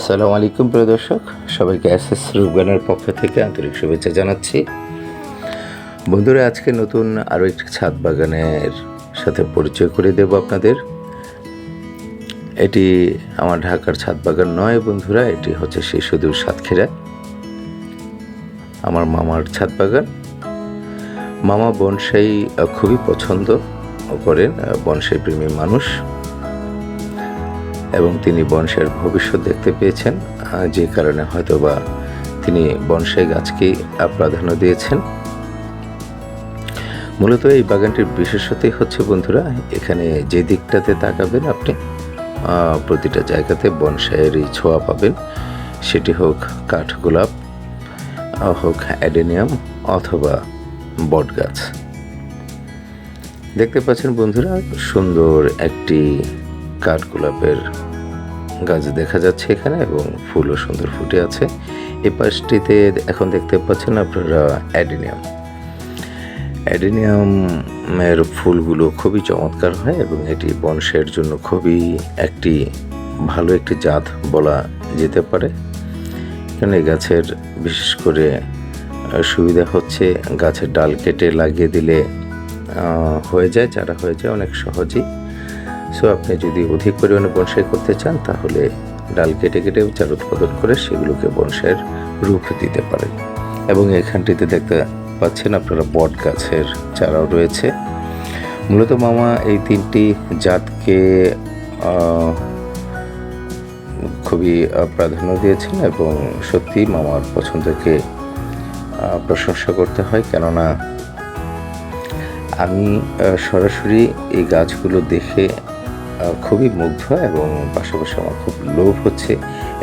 আসসালামু আলাইকুম, প্রিয় দর্শক। সবাইকে এস এস রূপগানের পক্ষ থেকে আন্তরিক শুভেচ্ছা জানাচ্ছি। বন্ধুরা, আজকে নতুন আরও একটি ছাদ বাগানের সাথে পরিচয় করে দেব আপনাদের। এটি আমার ঢাকার ছাদ বাগান নয় বন্ধুরা, এটি হচ্ছে সেই সুদূর সাতক্ষীরা। আমার মামার ছাদ বাগান। মামা বনসাই খুবই পছন্দ করেন, বনসাই প্রেমী মানুষ। এবং তিনি বনসাইয়ের ভবিষ্যৎ দেখতে পেয়েছেন যে কারণে হয়তোবা তিনি বনসাই গাছকেই আহ, প্রাধান্য দিয়েছেন। মূলত এই বাগানটির বিশেষতই হচ্ছে বন্ধুরা এখানে যে দিকটাতে তাকাবেন আপনি প্রতিটা জায়গাতে বনসাইয়েরই ছোঁয়া পাবেন। সেটি হোক কাঠগোলাপ আহ, হোক অ্যাডেনিয়াম অথবা বট গাছ। দেখতে পাচ্ছেন বন্ধুরা সুন্দর একটি কাঠগোলাপের গাছ দেখা যাচ্ছে এখানে এবং ফুলও সুন্দর ফুটে আছে। এই পাশটিতে এখন দেখতে পাচ্ছেন আপনারা অ্যাডেনিয়াম। অ্যাডেনিয়ামের ফুলগুলো খুবই চমৎকার হয় এবং এটি বংশের জন্য খুবই একটি ভালো একটি জাত বলা যেতে পারে। কারণ এই গাছের বিশেষ করে সুবিধা হচ্ছে গাছের ডাল কেটে লাগিয়ে দিলে হয়ে যায়। চারা হয়ে যায় অনেক সহজেই। সো আপনি যদি অধিক পরিমাণে বনসাই করতে চান, তাহলে ডাল কেটে কেটে চারা উৎপাদন করে সেগুলোকে বনসাইয়ের রূপ দিতে পারেন। এবং এখানটিতে দেখতে পাচ্ছেন আপনারা বট গাছের চারাও রয়েছে। মূলত মামা, এই তিনটি জাতকে খুবই প্রাধান্য দিয়েছেন এবং সত্যি মামার পছন্দকে প্রশংসা করতে হয়। কেননা, আমি সরাসরি এই গাছগুলো দেখে খুবই মুগ্ধ এবং পাশাপাশি আমার খুব লোভ হচ্ছে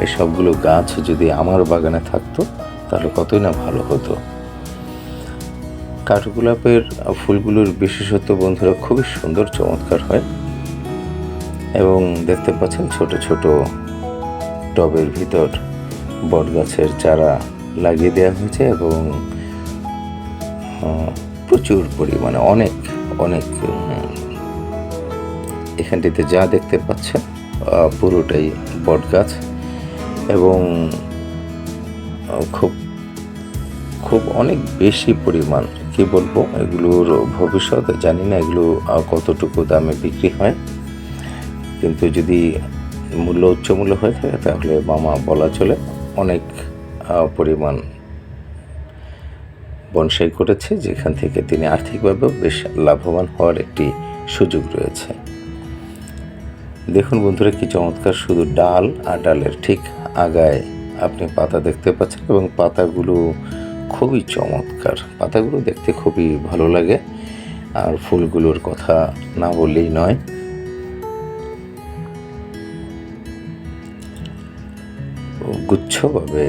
এই সবগুলো গাছ যদি আমার বাগানে থাকতো, তাহলে কতই না ভালো হতো। কাঠগোলাপের ফুলগুলোর বিশেষত্ব বন্ধুরা খুবই সুন্দর, চমৎকার হয় এবং দেখতে পাচ্ছেন ছোট ছোট টবের ভিতর বট গাছের চারা লাগিয়ে দেওয়া হয়েছে এবং প্রচুর পরিমাণে অনেক অনেক এখানটিতে যা দেখতে পাচ্ছেন পুরোটাই বট গাছ এবং খুব খুব অনেক বেশি পরিমাণ, কি বলব, এগুলোর ভবিষ্যৎ জানি না এগুলো কতটুকু দামে বিক্রি হয়। কিন্তু যদি মূল্য উচ্চ মূল্য হয়ে থাকে, তাহলে মামা বলা চলে অনেক পরিমাণ বনসাই করেছে, যেখান থেকে তিনি আর্থিকভাবেও বেশ লাভবান হওয়ার একটি সুযোগ রয়েছে। দেখুন বন্ধুরা কি চমৎকার শুধু ডাল আর ডালের ঠিক আগায় আপনি পাতা দেখতে পাচ্ছেন এবং পাতাগুলো খুবই চমৎকার। পাতাগুলো দেখতে খুবই ভালো লাগে আর ফুলগুলোর কথা না বললেই নয়। গুচ্ছভাবে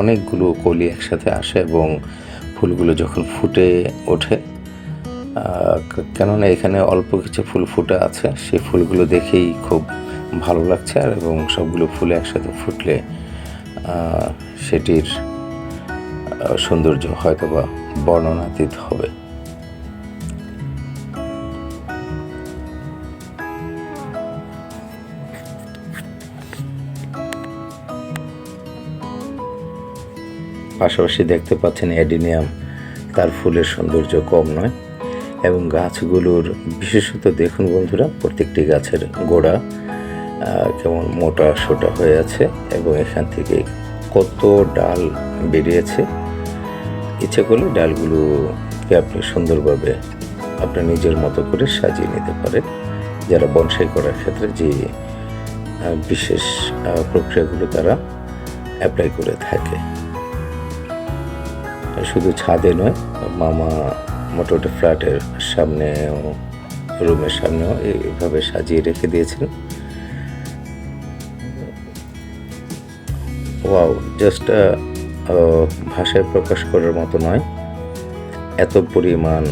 অনেকগুলো কলি একসাথে আসে এবং ফুলগুলো যখন ফুটে ওঠে কেননা এখানে অল্প কিছু ফুল ফুটে আছে। সেই ফুলগুলো দেখেই খুব ভালো লাগছে আর এবং সবগুলো ফুলে একসাথে ফুটলে সেটির সৌন্দর্য হয়তো বা বর্ণনাতীত হবে। পাশাপাশি দেখতে পাচ্ছেন অ্যাডিনিয়াম, তার ফুলের সৌন্দর্য কম নয়। এবং গাছগুলোর বিশেষত দেখুন বন্ধুরা, প্রত্যেকটি গাছের গোড়া কেমন মোটা সোটা হয়ে আছে এবং এখান থেকে কত ডাল বেরিয়েছে। ইচ্ছে করলে ডালগুলোকে আপনি সুন্দরভাবে আপনার নিজের মতো করে সাজিয়ে নিতে পারেন। যারা বনসাই করার ক্ষেত্রে যে বিশেষ প্রক্রিয়াগুলো তারা অ্যাপ্লাই করে থাকে। শুধু ছাদে নয়, মামা মোটামুটি ফ্ল্যাটের সামনে রুমের সামনেও এইভাবে সাজিয়ে রেখে দিয়েছেন ওয়াও জাস্ট ভাষায় প্রকাশ করার মতো নয়। এত পরিমাণ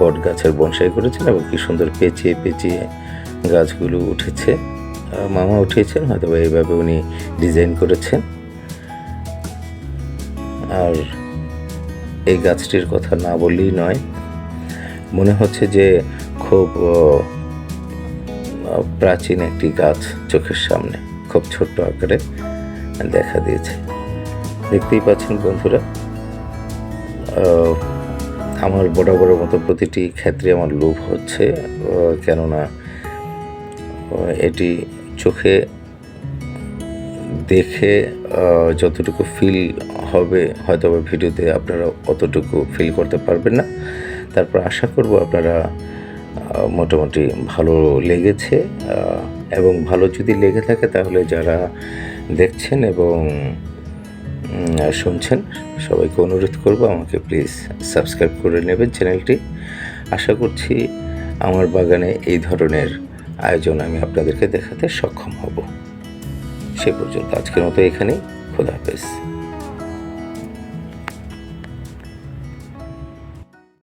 বট গাছের বনসাই করেছেন এবং কি সুন্দর পেঁচিয়ে পেঁচিয়ে গাছগুলো উঠেছে। মামা উঠিয়েছেন হয়তো এইভাবে উনি ডিজাইন করেছেন। আর এই গাছটির কথা না বললেই নয়। মনে হচ্ছে যে খুব প্রাচীন একটি গাছ চোখের সামনে, খুব ছোট্ট আকারে দেখা দিয়েছে। দেখতেই পাচ্ছেন বন্ধুরা আমার বড় মতো প্রতিটি ক্ষেত্রে আমার লোভ হচ্ছে কেননা এটি চোখে দেখে যতটুকু ফিল হবে হয়তো বা ভিডিওতে আপনারা অতটুকু ফিল করতে পারবেন না। তারপর আশা করব আপনারা মোটামুটি ভালো লেগেছে। এবং ভালো যদি লেগে থাকে তাহলে যারা দেখছেন এবং শুনছেন, সবাইকে অনুরোধ করব আমাকে প্লিজ সাবস্ক্রাইব করে নেবেন চ্যানেলটি আশা করছি আমার বাগানে এই ধরনের আয়োজন আমি আপনাদেরকে দেখাতে সক্ষম হব। সে পর্যন্ত আজকের মতো এখানেই খোদা হাফেজ।